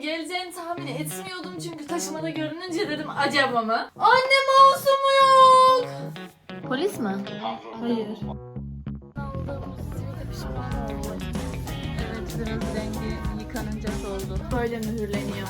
Geleceğini tahmin etmiyordum çünkü taşımada görününce dedim acaba mı? Anne mouse'um yok. Polis mi? Hayır. Evet biraz rengi yıkanınca soldu. Böyle mühürleniyor.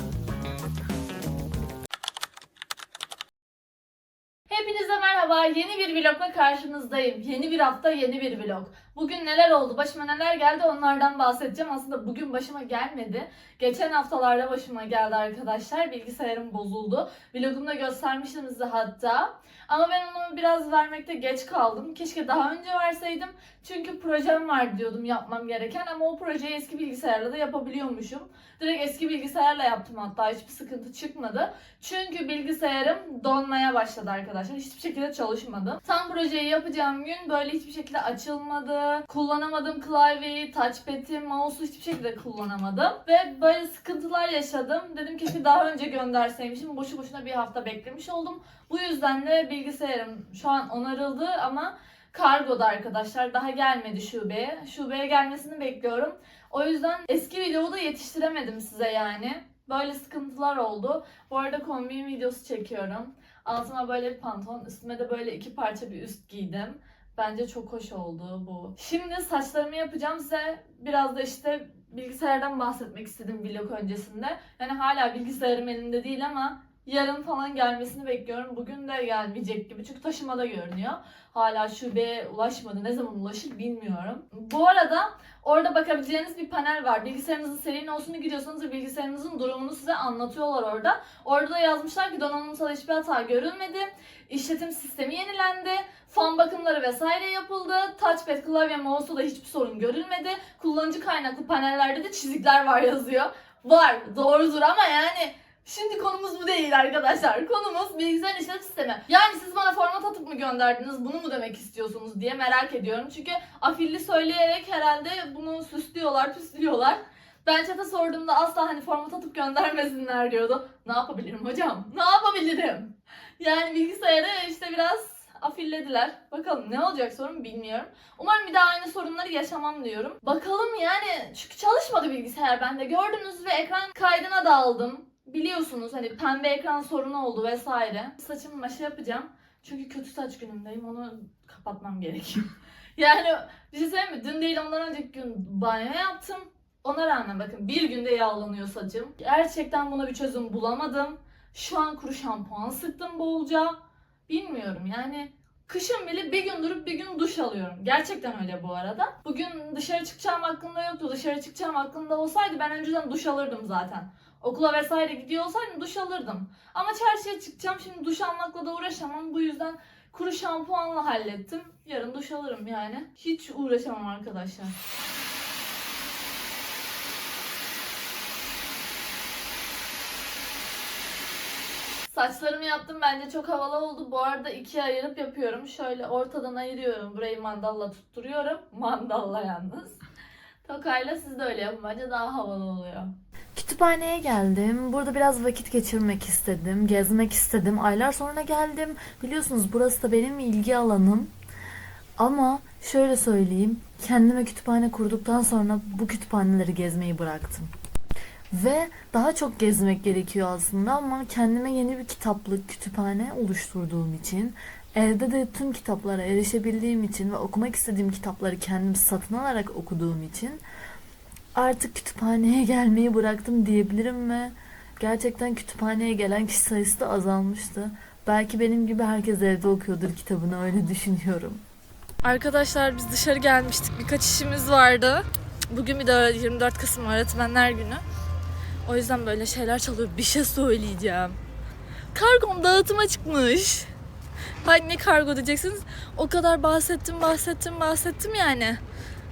Hepinize merhaba. Yeni bir vlogla karşınızdayım. Yeni bir hafta, yeni bir vlog. Bugün neler oldu, başıma neler geldi onlardan bahsedeceğim. Aslında bugün başıma gelmedi. Geçen haftalarda başıma geldi arkadaşlar. Bilgisayarım bozuldu. Vlogumda göstermiştim size hatta. Ama ben onu biraz vermekte geç kaldım. Keşke daha önce verseydim. Çünkü projem var diyordum yapmam gereken ama o projeyi eski bilgisayarla da yapabiliyormuşum. Direkt eski bilgisayarla yaptım hatta hiçbir sıkıntı çıkmadı. Çünkü bilgisayarım donmaya başladı arkadaşlar. Hiçbir şekilde çalışmadı. Tam projeyi yapacağım gün böyle hiçbir şekilde açılmadı. Kullanamadım klavyeyi, touchpad'i, mouse'u hiçbir şekilde kullanamadım. Ve böyle sıkıntılar yaşadım. Dedim keşke daha önce gönderseymişim. Boşu boşuna bir hafta beklemiş oldum. Bu yüzden de bilgisayarım şu an onarıldı ama kargoda arkadaşlar. Daha gelmedi şubeye. Şubeye gelmesini bekliyorum. O yüzden eski videomu da yetiştiremedim size yani. Böyle sıkıntılar oldu. Bu arada kombin videosu çekiyorum. Altıma böyle bir pantolon, üstüme de böyle iki parça bir üst giydim. Bence çok hoş oldu bu. Şimdi saçlarımı yapacağım size biraz da işte bilgisayardan bahsetmek istedim vlog öncesinde. Yani hala bilgisayarım elimde değil ama yarın falan gelmesini bekliyorum. Bugün de gelmeyecek gibi çünkü taşımada görünüyor. Hala şubeye ulaşmadı. Ne zaman ulaşır bilmiyorum. Bu arada orada bakabileceğiniz bir panel var. Bilgisayarınızın seri olsunu giriyorsanız bilgisayarınızın durumunu size anlatıyorlar orada. Orada da yazmışlar ki donanımsal hiçbir hata görülmedi. İşletim sistemi yenilendi. Fan bakımları vesaire yapıldı. Touchpad, klavye, mouse'da da hiçbir sorun görülmedi. Kullanıcı kaynaklı panellerde de çizikler var yazıyor. Var. Doğrudur ama yani Şimdi konumuz bu değil arkadaşlar. Konumuz bilgisayar işletim sistemi. Yani siz bana format atıp mı gönderdiniz, bunu mu demek istiyorsunuz diye merak ediyorum. Çünkü afilli söyleyerek herhalde bunu süslüyorlar, püslüyorlar. Ben chat'e sorduğumda asla hani format atıp göndermesinler diyordu. Ne yapabilirim hocam? Ne yapabilirim? Yani bilgisayarı işte biraz afillediler. Bakalım ne olacak sorun bilmiyorum. Umarım bir daha aynı sorunları yaşamam diyorum. Bakalım yani çünkü çalışmadı bilgisayar bende. Gördünüz ve ekran kaydına daldım. Biliyorsunuz hani pembe ekran sorunu oldu vesaire. Saçımı maşa yapacağım. Çünkü kötü saç günümdeyim. Onu kapatmam gerekiyor. yani bir şey söyleyeyim mi? Dün değil ondan önceki gün banyo yaptım. Ona rağmen bakın bir günde yağlanıyor saçım. Gerçekten buna bir çözüm bulamadım. Şu an kuru şampuan sıktım bolca. Bilmiyorum yani kışın bile bir gün durup bir gün duş alıyorum. Gerçekten öyle bu arada. Bugün dışarı çıkacağım aklımda yoktu. Dışarı çıkacağım aklımda olsaydı ben önceden duş alırdım zaten. Okula vesaire gidiyor duş alırdım. Ama çarşıya çıkacağım şimdi duş almakla da uğraşamam. Bu yüzden kuru şampuanla hallettim. Yarın duş alırım yani. Hiç uğraşamam arkadaşlar. Saçlarımı yaptım bence çok havalı oldu. Bu arada ikiye ayırıp yapıyorum. Şöyle ortadan ayırıyorum. Burayı mandalla tutturuyorum. Mandalla yalnız. Tokayla siz de öyle yapın. Bence daha havalı oluyor. Kütüphaneye geldim. Burada biraz vakit geçirmek istedim. Gezmek istedim. Aylar sonra geldim. Biliyorsunuz burası da benim ilgi alanım. Ama şöyle söyleyeyim. Kendime kütüphane kurduktan sonra bu kütüphaneleri gezmeyi bıraktım. Ve daha çok gezmek gerekiyor aslında ama kendime yeni bir kitaplık kütüphane oluşturduğum için evde de tüm kitaplara erişebildiğim için ve okumak istediğim kitapları kendim satın alarak okuduğum için artık kütüphaneye gelmeyi bıraktım diyebilirim ve gerçekten kütüphaneye gelen kişi sayısı da azalmıştı. Belki benim gibi herkes evde okuyordur kitabını öyle düşünüyorum. Arkadaşlar biz dışarı gelmiştik. Birkaç işimiz vardı. Bugün bir de 24 Kasım Öğretmenler Günü. O yüzden böyle şeyler çalıyor. Bir şey söyleyeceğim. Kargom dağıtıma çıkmış. Hayır ne kargo diyeceksiniz. O kadar bahsettim bahsettim bahsettim yani.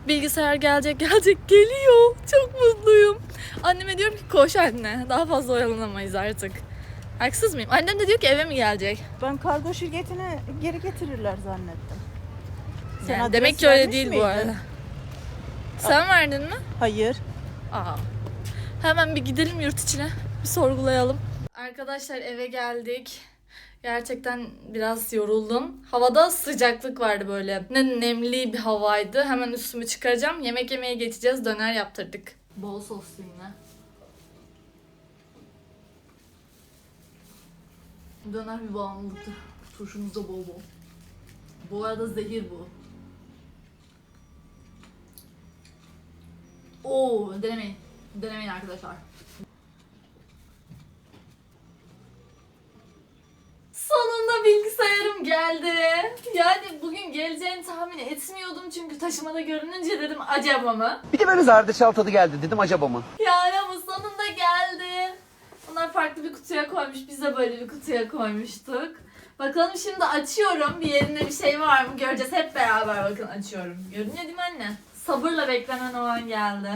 Bilgisayar gelecek gelecek geliyor. Çok mutluyum. Anneme diyorum ki koş anne. Daha fazla oyalanamayız artık. Haksız mıyım? Annem de diyor ki eve mi gelecek? Ben kargo şirketine geri getirirler zannettim. Sen Yani adres demek ki öyle vermiş değil bu miydin? arada. Sen verdin mi? Hayır. Aa. Hemen bir gidelim yurt içine. Bir sorgulayalım. Arkadaşlar eve geldik. Gerçekten biraz yoruldum. Havada sıcaklık vardı böyle. Ne nemli bir havaydı. Hemen üstümü çıkaracağım. Yemek yemeye geçeceğiz. Döner yaptırdık. Bol soslu yine. Döner bir bağımlılıktı. Turşumuz da bol bol. Bu arada zehir bu. Oo denemeyin. Denemeyin arkadaşlar. Geleceğini tahmin etmiyordum çünkü taşımada görününce dedim acaba mı? Bir de böyle zerdeçal tadı geldi dedim acaba mı? Yani ama sonunda geldi. Onlar farklı bir kutuya koymuş. Biz de böyle bir kutuya koymuştuk. Bakalım şimdi açıyorum. Bir yerinde bir şey var mı göreceğiz. Hep beraber bakın açıyorum. Görünüyor değil mi anne? Sabırla beklenen o an geldi.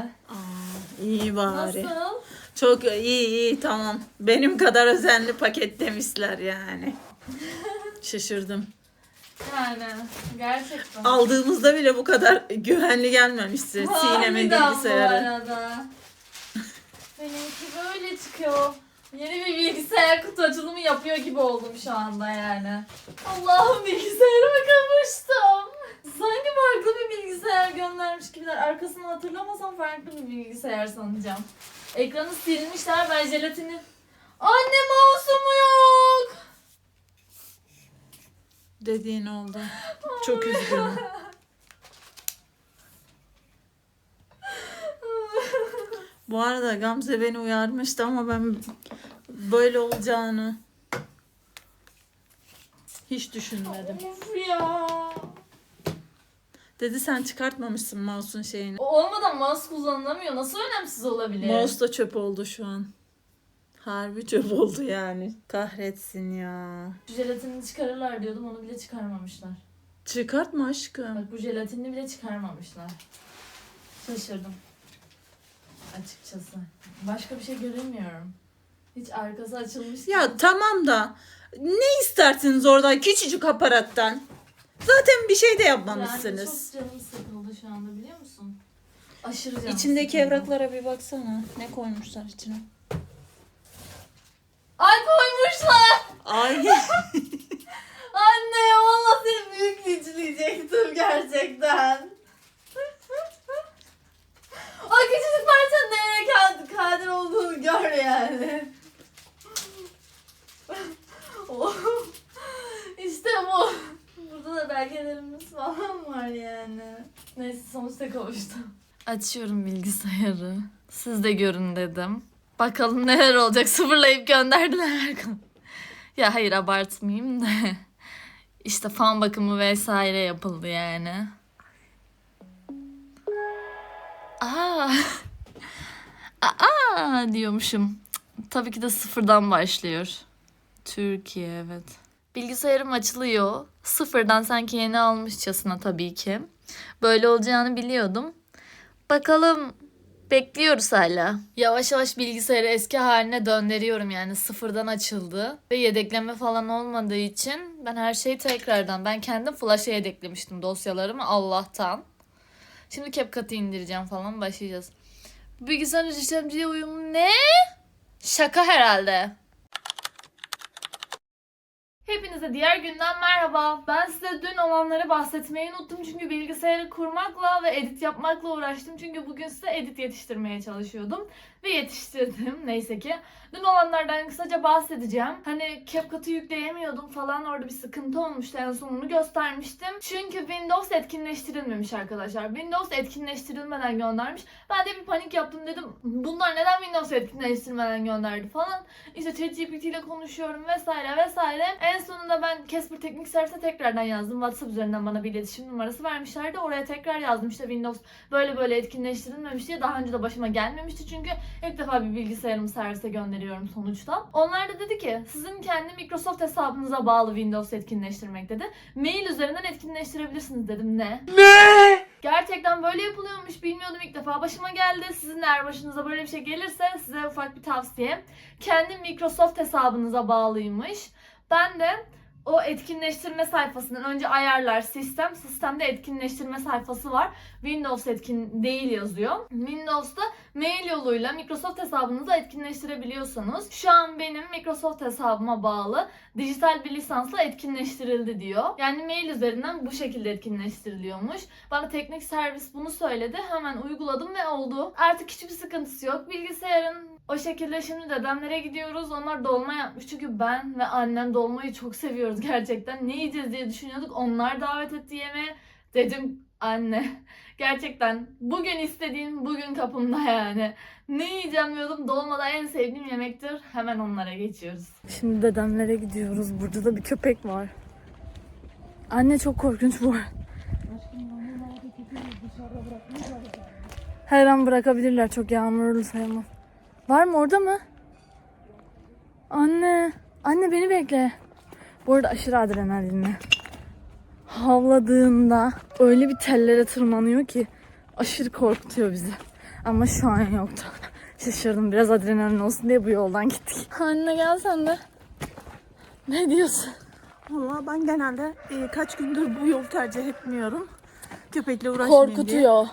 İyi bari. Nasıl? Çok iyi iyi tamam. Benim kadar özenli paketlemişler yani. Şaşırdım. Yani gerçekten. Aldığımızda bile bu kadar güvenli gelmemişti Sinem'in bilgisayarı. Bu arada. Benimki böyle çıkıyor. Yeni bir bilgisayar kutu açılımı yapıyor gibi oldum şu anda yani. Allah'ım bilgisayarıma kavuştum. Sanki farklı bir bilgisayar göndermiş gibiler. Arkasını hatırlamasam farklı bir bilgisayar sanacağım. Ekranı silmişler ben jelatini... Anne mouse'um yok. Dediğin oldu. Çok üzgünüm. Bu arada Gamze beni uyarmıştı ama ben böyle olacağını hiç düşünmedim. of ya. Dedi sen çıkartmamışsın mouse'un şeyini. O olmadan mouse kullanılamıyor. Nasıl önemsiz olabilir? Mouse da çöp oldu şu an. Harbi çöp oldu yani. Kahretsin ya. Şu jelatinini çıkarırlar diyordum onu bile çıkarmamışlar. Çıkartma aşkım. Bak bu jelatinini bile çıkarmamışlar. Şaşırdım. Açıkçası. Başka bir şey göremiyorum. Hiç arkası açılmış. Ya tamam da ne istersiniz oradan küçücük aparattan? Zaten bir şey de yani yapmamışsınız. çok canım sıkıldı şu anda biliyor musun? Aşırı canım İçindeki sıkıldı. evraklara bir baksana. Ne koymuşlar içine? Ay koymuşlar! Ay. Anne valla seni büyük linçleyecektim gerçekten. o küçücük parçanın neye kadir, olduğunu gör yani. İşte bu. Burada da belgelerimiz falan var yani. Neyse sonuçta kavuştum. Açıyorum bilgisayarı. Siz de görün dedim. Bakalım neler olacak. Sıfırlayıp gönderdiler. ya hayır abartmayayım da. İşte fan bakımı vesaire yapıldı yani. Aa. Aa diyormuşum. Tabii ki de sıfırdan başlıyor. Türkiye evet. Bilgisayarım açılıyor. Sıfırdan sanki yeni almışçasına tabii ki. Böyle olacağını biliyordum. Bakalım bekliyoruz hala. Yavaş yavaş bilgisayarı eski haline döndürüyorum yani sıfırdan açıldı. Ve yedekleme falan olmadığı için ben her şeyi tekrardan ben kendim flash'a yedeklemiştim dosyalarımı Allah'tan. Şimdi CapCut'ı indireceğim falan başlayacağız. Bu bilgisayarın işlemciye uyumlu ne? Şaka herhalde. Hepinize diğer günden merhaba. Ben size dün olanları bahsetmeyi unuttum çünkü bilgisayarı kurmakla ve edit yapmakla uğraştım. Çünkü bugün size edit yetiştirmeye çalışıyordum ve yetiştirdim neyse ki. Dün olanlardan kısaca bahsedeceğim. Hani CapCut'ı yükleyemiyordum falan orada bir sıkıntı olmuştu en sonunu göstermiştim. Çünkü Windows etkinleştirilmemiş arkadaşlar. Windows etkinleştirilmeden göndermiş. Ben de bir panik yaptım dedim. Bunlar neden Windows etkinleştirmeden gönderdi falan. İşte ChatGPT ile konuşuyorum vesaire vesaire. En sonunda ben Casper Teknik Service'e tekrardan yazdım. WhatsApp üzerinden bana bir iletişim numarası vermişlerdi. Oraya tekrar yazdım. İşte Windows böyle böyle etkinleştirilmemiş diye. Daha önce de başıma gelmemişti çünkü ilk defa bir bilgisayarımı servise gönderiyorum sonuçta. Onlar da dedi ki sizin kendi Microsoft hesabınıza bağlı Windows etkinleştirmek dedi. Mail üzerinden etkinleştirebilirsiniz dedim. Ne? Ne? Gerçekten böyle yapılıyormuş bilmiyordum ilk defa başıma geldi. Sizin eğer başınıza böyle bir şey gelirse size ufak bir tavsiye. Kendi Microsoft hesabınıza bağlıymış. Ben de o etkinleştirme sayfasından önce ayarlar sistem. Sistemde etkinleştirme sayfası var. Windows etkin değil yazıyor. Windows'ta mail yoluyla Microsoft hesabınızı etkinleştirebiliyorsanız şu an benim Microsoft hesabıma bağlı dijital bir lisansla etkinleştirildi diyor. Yani mail üzerinden bu şekilde etkinleştiriliyormuş. Bana teknik servis bunu söyledi. Hemen uyguladım ve oldu. Artık hiçbir sıkıntısı yok. Bilgisayarın O şekilde şimdi dedemlere gidiyoruz. Onlar dolma yapmış. Çünkü ben ve annem dolmayı çok seviyoruz gerçekten. Ne yiyeceğiz diye düşünüyorduk. Onlar davet etti yemeğe. Dedim anne gerçekten bugün istediğim bugün kapımda yani. Ne yiyeceğim diyordum. Dolma da en sevdiğim yemektir. Hemen onlara geçiyoruz. Şimdi dedemlere gidiyoruz. Burada da bir köpek var. Anne çok korkunç bu. Her an bırakabilirler. Çok yağmurlu sayılmaz. Var mı orada mı? Anne. Anne beni bekle. Bu arada aşırı adrenalinli. Havladığında öyle bir tellere tırmanıyor ki aşırı korkutuyor bizi. Ama şu an yoktu. Şaşırdım. Biraz adrenalin olsun diye bu yoldan gittik. Anne gel sen de. Ne diyorsun? Valla ben genelde e, kaç gündür bu yol tercih etmiyorum. Köpekle uğraşmayayım diye. Korkutuyor.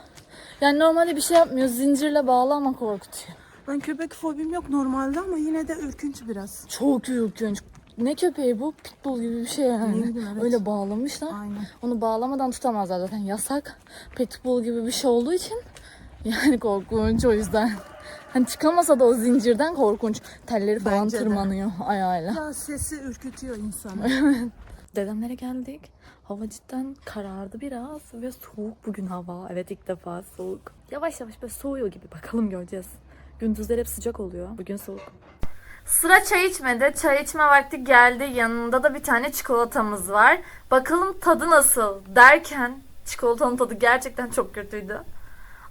Yani normalde bir şey yapmıyor. Zincirle bağlı ama korkutuyor. Ben köpek fobim yok normalde ama yine de ürkünç biraz. Çok ürkünç. Ne köpeği bu? Pitbull gibi bir şey yani. Bildim, evet. Öyle bağlamışlar. Aynen. Onu bağlamadan tutamazlar zaten. Yasak. Pitbull gibi bir şey olduğu için yani korkunç o yüzden. Hani çıkamasa da o zincirden korkunç. Telleri falan Bence de. tırmanıyor ayağıyla. Ya sesi ürkütüyor insanı. Dedemlere geldik. Hava cidden karardı biraz ve soğuk bugün hava. Evet ilk defa soğuk. Yavaş yavaş böyle soğuyor gibi bakalım göreceğiz. Gündüzler hep sıcak oluyor. Bugün soğuk. Sıra çay içmede. Çay içme vakti geldi. Yanında da bir tane çikolatamız var. Bakalım tadı nasıl derken çikolatanın tadı gerçekten çok kötüydü.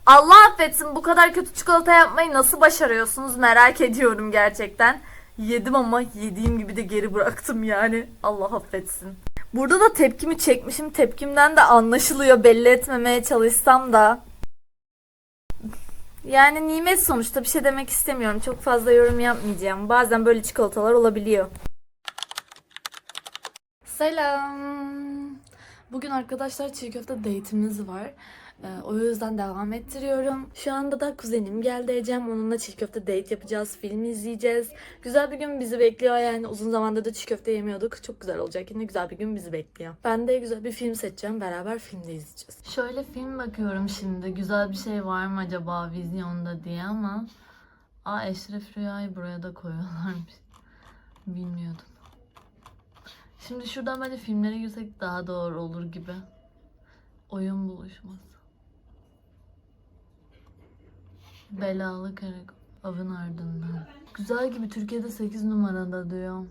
Allah affetsin bu kadar kötü çikolata yapmayı nasıl başarıyorsunuz merak ediyorum gerçekten. Yedim ama yediğim gibi de geri bıraktım yani. Allah affetsin. Burada da tepkimi çekmişim. Tepkimden de anlaşılıyor belli etmemeye çalışsam da. Yani nimet sonuçta bir şey demek istemiyorum. Çok fazla yorum yapmayacağım. Bazen böyle çikolatalar olabiliyor. Selam. Bugün arkadaşlar çiğ köfte date'imiz var. Ee, o yüzden devam ettiriyorum. Şu anda da kuzenim geldi Ecem. Onunla çiğ köfte date yapacağız. Film izleyeceğiz. Güzel bir gün bizi bekliyor yani. Uzun zamandır da çiğ köfte yemiyorduk. Çok güzel olacak. Yine güzel bir gün bizi bekliyor. Ben de güzel bir film seçeceğim. Beraber filmde izleyeceğiz. Şöyle film bakıyorum şimdi. Güzel bir şey var mı acaba vizyonda diye ama Aa Eşref Rüya'yı buraya da koyuyorlarmış. Bilmiyordum. Şimdi şuradan bence filmlere girsek daha doğru olur gibi. Oyun buluşması. Belalı Karakol. Avın ardından. Güzel gibi Türkiye'de 8 numarada diyor.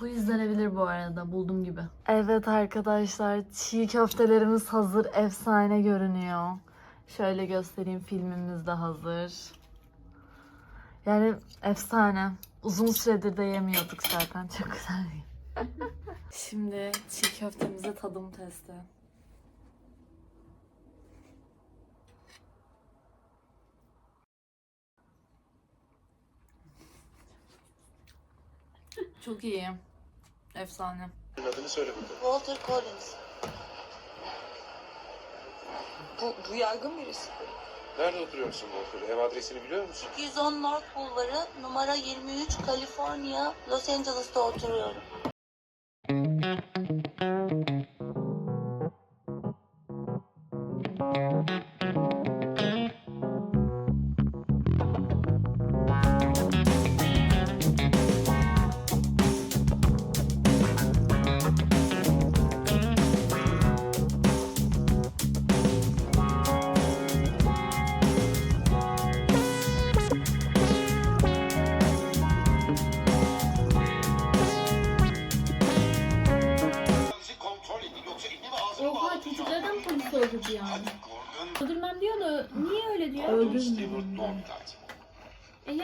Bu izlenebilir bu arada. Buldum gibi. Evet arkadaşlar çiğ köftelerimiz hazır. Efsane görünüyor. Şöyle göstereyim filmimiz de hazır. Yani efsane. Uzun süredir de yemiyorduk zaten. Çok güzel. Şimdi çiğ köftemize tadım testi. Çok iyi. Efsane. Adını söyle bakalım. Walter Collins. Bu, bu yaygın birisi. Nerede oturuyorsun Walter? Ev adresini biliyor musun? 210 North Bulvarı, numara 23, Kaliforniya, Los Angeles'ta oturuyorum.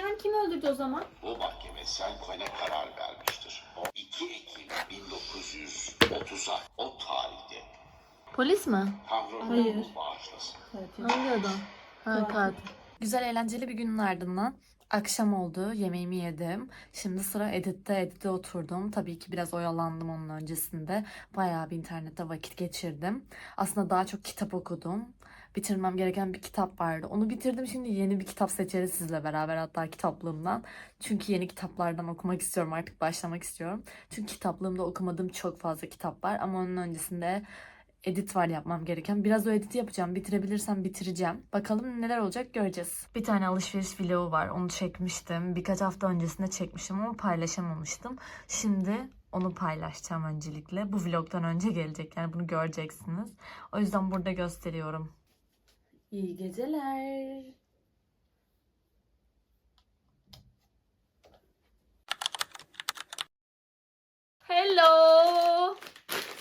Yani kim öldürdü o zaman? Bu mahkeme Selko'ya karar vermiştir. O 2 Ekim 1930'a o tarihte Polis mi? Tanrı Hayır. onu bağışlasın. Hangi adam? Ha katil. Güzel eğlenceli bir günün ardından akşam oldu. Yemeğimi yedim. Şimdi sıra editte. Editte oturdum. Tabii ki biraz oyalandım onun öncesinde. Bayağı bir internette vakit geçirdim. Aslında daha çok kitap okudum. Bitirmem gereken bir kitap vardı. Onu bitirdim. Şimdi yeni bir kitap seçeriz sizle beraber hatta kitaplığımdan. Çünkü yeni kitaplardan okumak istiyorum. Artık başlamak istiyorum. Çünkü kitaplığımda okumadığım çok fazla kitap var. Ama onun öncesinde edit var yapmam gereken. Biraz o editi yapacağım. Bitirebilirsem bitireceğim. Bakalım neler olacak göreceğiz. Bir tane alışveriş vlogu var. Onu çekmiştim. Birkaç hafta öncesinde çekmiştim ama paylaşamamıştım. Şimdi onu paylaşacağım öncelikle. Bu vlogdan önce gelecek. Yani bunu göreceksiniz. O yüzden burada gösteriyorum. İyi geceler. Hello.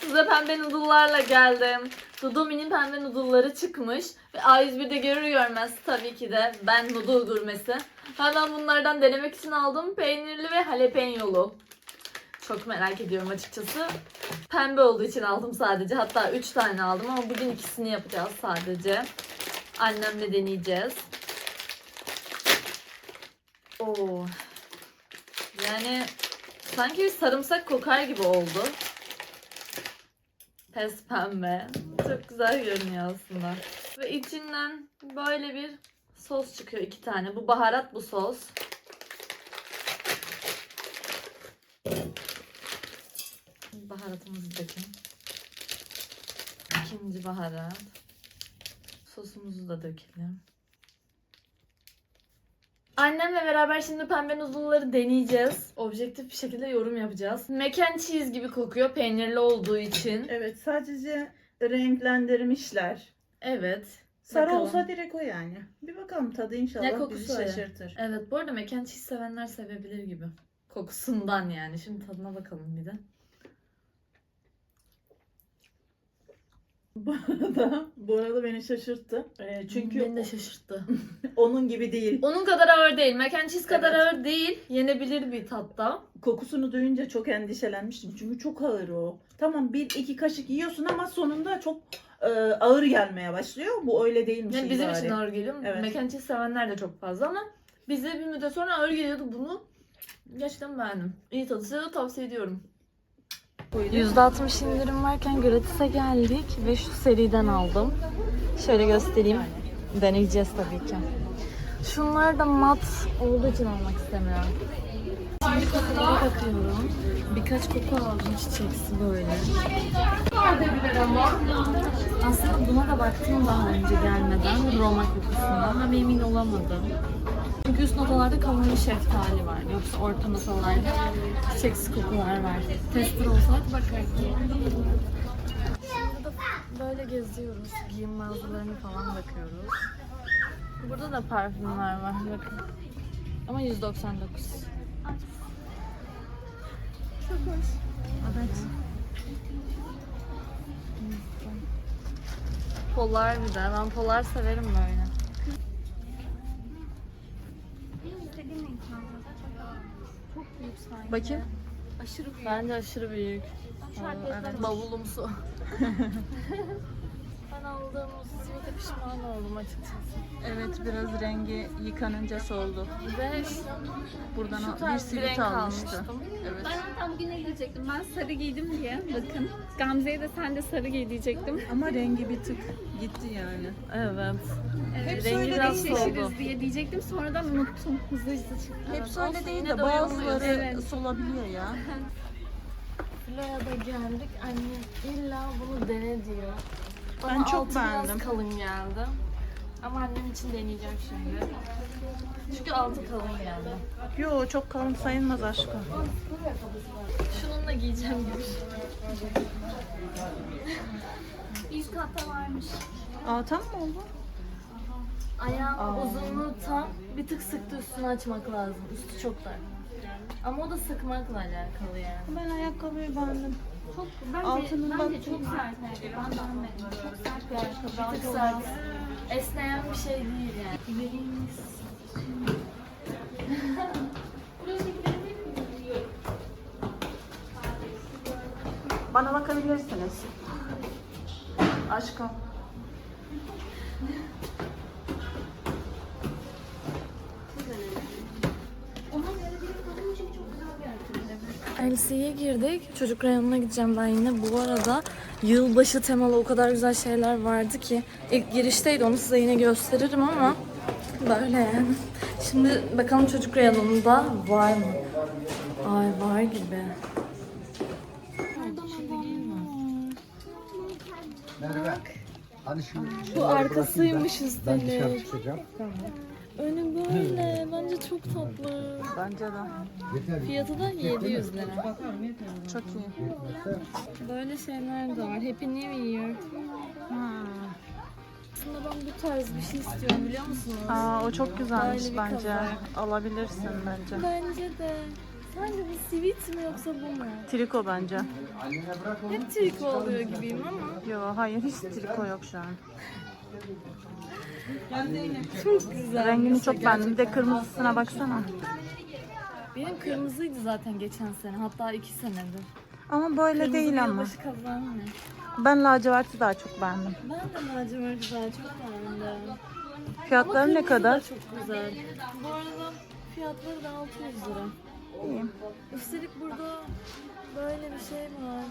Size pembe noodle'larla geldim. Dudumi'nin pembe noodle'ları çıkmış. Ve A101'de görür görmez tabii ki de ben noodle gurmesi. Hemen bunlardan denemek için aldım. Peynirli ve jalapenyolu. Çok merak ediyorum açıkçası. Pembe olduğu için aldım sadece. Hatta 3 tane aldım ama bugün ikisini yapacağız sadece. Annemle deneyeceğiz. Oo. Yani sanki bir sarımsak kokar gibi oldu. Pes pembe. Çok güzel görünüyor aslında. Ve içinden böyle bir sos çıkıyor iki tane. Bu baharat bu sos. Baharatımızı dökelim. İkinci baharat. Sosumuzu da dökelim. Annemle beraber şimdi pembe noodle'ları deneyeceğiz. Objektif bir şekilde yorum yapacağız. Mac and cheese gibi kokuyor peynirli olduğu için. Evet sadece renklendirmişler. Evet. Sarı Bakalım. olsa direkt o yani. Bir bakalım tadı inşallah Ne bizi kokusu öyle? şaşırtır. Evet bu arada mac and cheese sevenler sevebilir gibi. Kokusundan yani. Şimdi tadına bakalım bir de. Bu arada, bu arada beni şaşırttı. Ee, çünkü Beni de şaşırttı. onun gibi değil. Onun kadar ağır değil. Mac and cheese kadar Evet. ağır değil. Yenebilir bir tatta. Kokusunu duyunca çok endişelenmiştim. Çünkü çok ağır o. Tamam bir iki kaşık yiyorsun ama sonunda çok e, ağır gelmeye başlıyor. Bu öyle değilmiş. Yani bizim bari. için ağır geliyor. Evet. Mac and cheese sevenler de çok fazla ama bize bir müddet sonra ağır geliyordu. Bunu gerçekten beğendim. İyi tadı. Size de tavsiye ediyorum. %60 indirim varken gratis'e geldik ve şu seriden aldım. Şöyle göstereyim. Deneyeceğiz tabii ki. Şunlar da mat olduğu için almak istemiyorum. Şimdi kokulara bakıyorum. Birkaç koku aldım çiçeksi böyle. Aslında buna da baktım daha önce gelmeden Roma kokusundan ama emin olamadım. Çünkü üst notalarda kavunlu şeftali var. Yoksa orta notalarda çiçeksi kokular var. Tester olsaydı bakardım. Şimdi de böyle geziyoruz. Giyim mağazalarına falan bakıyoruz. Burada da parfümler var. Bakın. Ama 199. Çok hoş. Evet. Polar bir de. Ben polar severim böyle. Bakayım. Aşırı büyük. Bence aşırı büyük. evet. Bavulumsu. ben aldığım o sivite pişman oldum açıkçası. Evet biraz rengi yıkanınca soldu. Ve Buradan şu bir tarz bir sivit renk almıştı. almıştım. Evet. Ben hatta bugün ne giyecektim? Ben sarı giydim diye. Bakın. Gamze'ye de sen de sarı giy diyecektim. Ama rengi bir tık gitti yani. Evet. Evet, Rengi biraz soldu. diye diyecektim. Sonradan unuttum. Hızlı hızlı çıktı. Hepsi öyle değil de bazıları Evet. solabiliyor ya. Flo'ya da geldik. Annem illa bunu dene diyor. Bana Ben çok altı beğendim. biraz kalın geldi. Ama annem için deneyeceğim şimdi. Çünkü altı kalın geldi. Yo çok kalın sayılmaz aşkım. Şununla giyeceğim gibi. Üst katta varmış. Aa tam mı oldu? Ayağın uzunluğu tam. Bir tık sıktı üstünü açmak lazım. Üstü çok dar. Ama o da sıkmakla alakalı yani. Ben ayakkabıyı beğendim. Çok, bence, Altının bence çok sert ayakkabı. Ben beğenmedim. Çok sert bir ayakkabı. Bir tık sert. Esneyen bir şey değil yani. Bana bakabilirsiniz. Aşkım. LC'ye girdik. Çocuk reyonuna gideceğim ben yine. Bu arada yılbaşı temalı o kadar güzel şeyler vardı ki. ilk girişteydi onu size yine gösteririm ama böyle yani. Şimdi bakalım çocuk reyonunda var mı? Ay var gibi. Hani şu Bu arkasıymış üstelik. çıkacağım. Önü böyle. Bence çok tatlı. Bence de. Fiyatı da 700 lira. Çok iyi. Böyle şeyler de var. Happy New Year. Aslında ben bu tarz bir şey istiyorum biliyor musunuz? Aa o çok güzelmiş Böyle bir bence. kaza. Alabilirsin bence. Bence de. Sence bu sivit mi yoksa bu mu? Triko bence. Hep triko oluyor gibiyim ama. Yo hayır hiç triko yok şu an. Çok güzel. Rengini çok beğendim. Bir de kırmızısına baksana. Benim kırmızıydı zaten geçen sene. Hatta iki senedir. Ama böyle Kırmızı değil ama. yılbaşı kazan mı? Ben laciverti daha çok beğendim. Ben de lacivert daha çok beğendim. Fiyatları ne kırmızı kadar? da çok güzel. Bu arada fiyatları da 600 lira. İyi. Üstelik burada böyle bir şey var.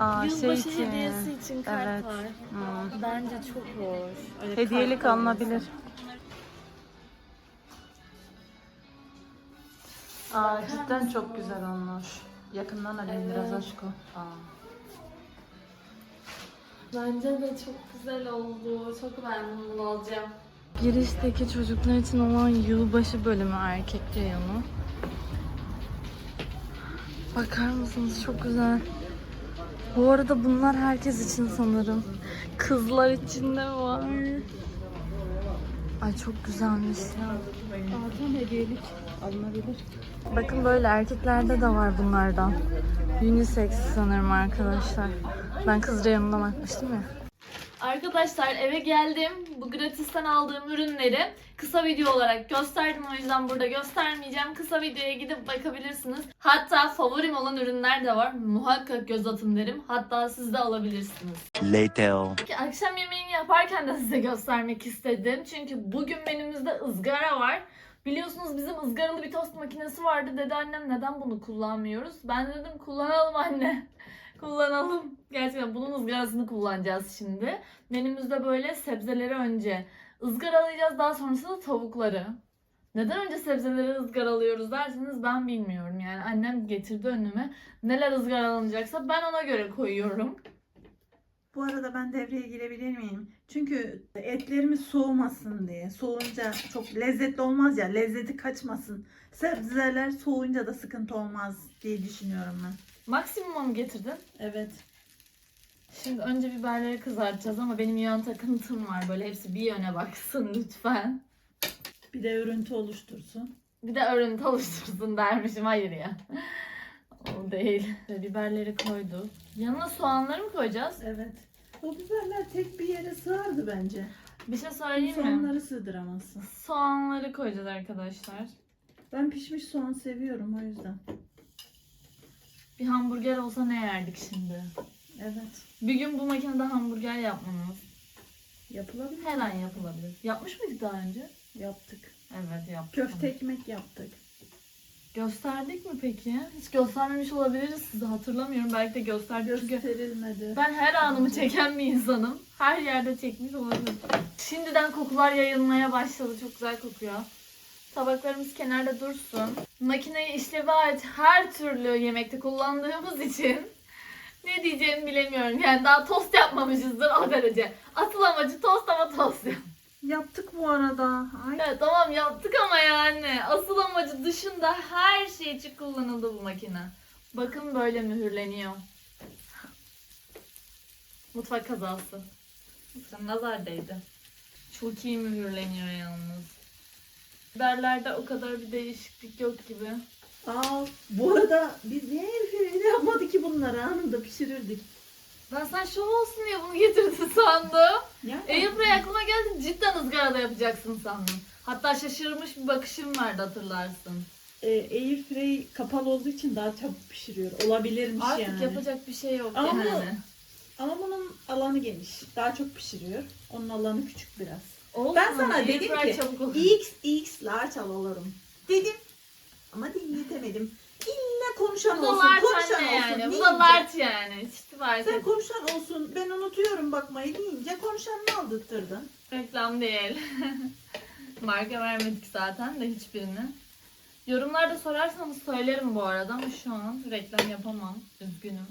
Aa şey Yılbaşı için. hediyesi için kart Evet. var. Hmm. Bence çok hoş. Öyle Hediyelik kart alınabilir. Aa cidden çok güzel olmuş. Yakından alayım biraz aşko. Aa. Bence de çok güzel oldu. Çok beğendim bunu alacağım. Girişteki çocuklar için olan yılbaşı bölümü erkek reyonu. Bakar mısınız? Çok güzel. Bu arada bunlar herkes için sanırım. Kızlar için de var. Ay çok güzelmiş ya. Zaten hediyelik alınabilir. Bakın böyle erkeklerde de var bunlardan. Unisex sanırım arkadaşlar. Ben kız reyonuna bakmıştım ya. Arkadaşlar eve geldim. Bu gratisten aldığım ürünleri kısa video olarak gösterdim. O yüzden burada göstermeyeceğim. Kısa videoya gidip bakabilirsiniz. Hatta favorim olan ürünler de var. Muhakkak göz atın derim. Hatta siz de alabilirsiniz. Later. Akşam yemeğini yaparken de size göstermek istedim. Çünkü bugün menümüzde ızgara var. Biliyorsunuz bizim ızgaralı bir tost makinesi vardı. Dedi annem neden bunu kullanmıyoruz? Ben de dedim kullanalım anne. Kullanalım. Gerçekten bunun ızgarasını kullanacağız şimdi. Menümüzde böyle sebzeleri önce ızgaralayacağız. Daha sonrasında tavukları. Neden önce sebzeleri ızgaralıyoruz derseniz ben bilmiyorum. Yani annem getirdi önüme. Neler ızgaralanacaksa ben ona göre koyuyorum. Bu arada ben devreye girebilir miyim? Çünkü etlerimiz soğumasın diye. Soğuyunca çok lezzetli olmaz ya. Lezzeti kaçmasın. Sebzeler soğuyunca da sıkıntı olmaz diye düşünüyorum ben. Maksimuma mı getirdin? Evet. Şimdi önce biberleri kızartacağız ama benim yön takıntım var. Böyle hepsi bir yöne baksın lütfen. Bir de örüntü oluştursun. Bir de örüntü oluştursun dermişim. Hayır ya. O değil. Biberleri koyduk. Yanına soğanları mı koyacağız? Evet. O biberler tek bir yere sığardı bence. Bir şey söyleyeyim mi? Soğanları sığdıramazsın. Soğanları koyacağız arkadaşlar. Ben pişmiş soğan seviyorum o yüzden. Bir hamburger olsa ne yerdik şimdi? Evet. Bir gün bu makinede hamburger yapmamız Yapılabilir. her an yapılabilir. Yapmış mıydık daha önce? Yaptık. Evet yaptık. Köfte ekmek yaptık. Gösterdik mi peki? Hiç göstermemiş olabiliriz size hatırlamıyorum. Belki de gösterdik Gösterilmedi. ben her anımı çeken bir insanım. Her yerde çekmiş olabilirim. Şimdiden kokular yayılmaya başladı. Çok güzel kokuyor. Tabaklarımız kenarda dursun. Makineyi işlevi ait her türlü yemekte kullandığımız için ne diyeceğimi bilemiyorum. Yani daha tost yapmamışızdır o derece. Asıl amacı tost ama tost yap. Yaptık bu arada. Ay. Evet tamam yaptık ama yani asıl amacı dışında her şey için kullanıldı bu makine. Bakın böyle mühürleniyor. Mutfak kazası. Sen nazar değdi. Çok iyi mühürleniyor yalnız. Biberlerde o kadar bir değişiklik yok gibi. Aa, bu arada biz niye evde yapmadık ki bunları anında pişirirdik. Ben sen şov olsun diye bunu getirdin sandım. Airfryer aklıma geldi cidden ızgarada yapacaksın sandım. Hatta şaşırmış bir bakışım vardı hatırlarsın. E, Airfryer kapalı olduğu için daha çabuk pişiriyor. Olabilirmiş Artık yani. yapacak bir şey yok Ama- yani. Ama bunun alanı geniş. Daha çok pişiriyor. Onun alanı küçük biraz. Olsun Ben sana dedim ki. X X large alalım. Dedim. Ama dinletemedim. İlla konuşan Bu da olsun. large Konuşan anne olsun. yani. Bu deyince- da large yani. Hiç fark Sen konuşan olsun. Ben unutuyorum bakmayı deyince konuşanını aldırttırdın. Reklam değil. Marka vermedik zaten de hiçbirini. Yorumlarda sorarsanız söylerim bu arada ama şu an reklam yapamam. Üzgünüm.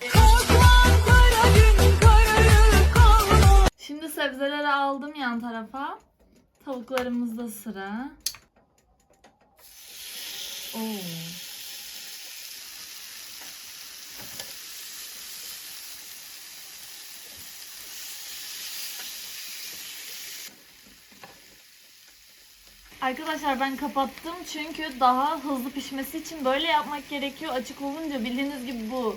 Korkmam kara gün Şimdi sebzeleri aldım yan tarafa. Tavuklarımızda sıra. Oo. Arkadaşlar ben kapattım çünkü daha hızlı pişmesi için böyle yapmak gerekiyor. Açık olunca bildiğiniz gibi bu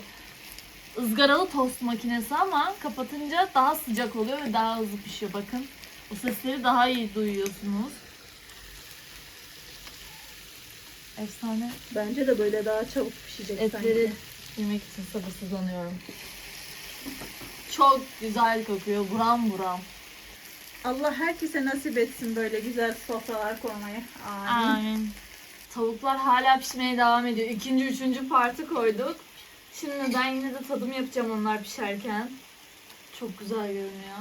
ızgaralı tost makinesi ama kapatınca daha sıcak oluyor ve daha hızlı pişiyor. Bakın o sesleri daha iyi duyuyorsunuz. Efsane. Bence de böyle daha çabuk pişecek Etleri yemek için sabırsızlanıyorum. Çok güzel kokuyor. Buram buram. Allah herkese nasip etsin böyle güzel sofralar kurmayı. Amin. Amin. Tavuklar hala pişmeye devam ediyor. İkinci, üçüncü parti koyduk. Şimdi ben yine de tadım yapacağım onlar pişerken. Çok güzel görünüyor.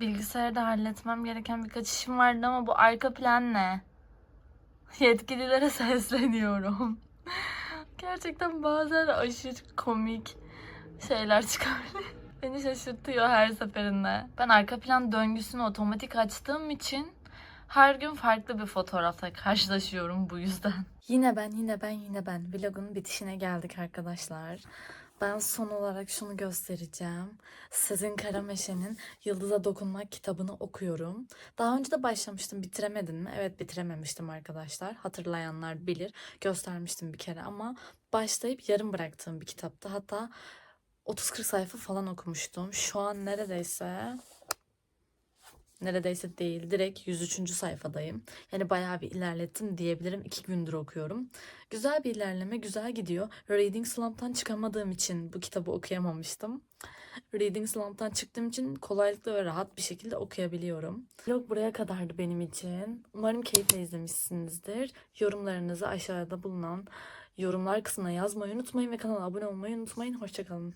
Bilgisayarda halletmem gereken birkaç işim vardı ama bu arka plan ne? Yetkililere sesleniyorum. Gerçekten bazen aşırı komik şeyler çıkabilir. Beni şaşırtıyor her seferinde. Ben arka plan döngüsünü otomatik açtığım için her gün farklı bir fotoğrafla karşılaşıyorum bu yüzden. Yine ben, yine ben, yine ben. Vlogun bitişine geldik arkadaşlar. Ben son olarak şunu göstereceğim. Sezin Karameşe'nin Yıldıza Dokunmak kitabını okuyorum. Daha önce de başlamıştım. Bitiremedin mi? Evet bitirememiştim arkadaşlar. Hatırlayanlar bilir. Göstermiştim bir kere ama başlayıp yarım bıraktığım bir kitaptı. Hatta 30-40 sayfa falan okumuştum. Şu an neredeyse neredeyse değil direkt 103. sayfadayım. Yani bayağı bir ilerlettim diyebilirim. İki gündür okuyorum. Güzel bir ilerleme, güzel gidiyor. Reading Slump'tan çıkamadığım için bu kitabı okuyamamıştım. Reading Slump'tan çıktığım için kolaylıkla ve rahat bir şekilde okuyabiliyorum. Vlog buraya kadardı benim için. Umarım keyifle izlemişsinizdir. Yorumlarınızı aşağıda bulunan yorumlar kısmına yazmayı unutmayın ve kanala abone olmayı unutmayın. Hoşçakalın.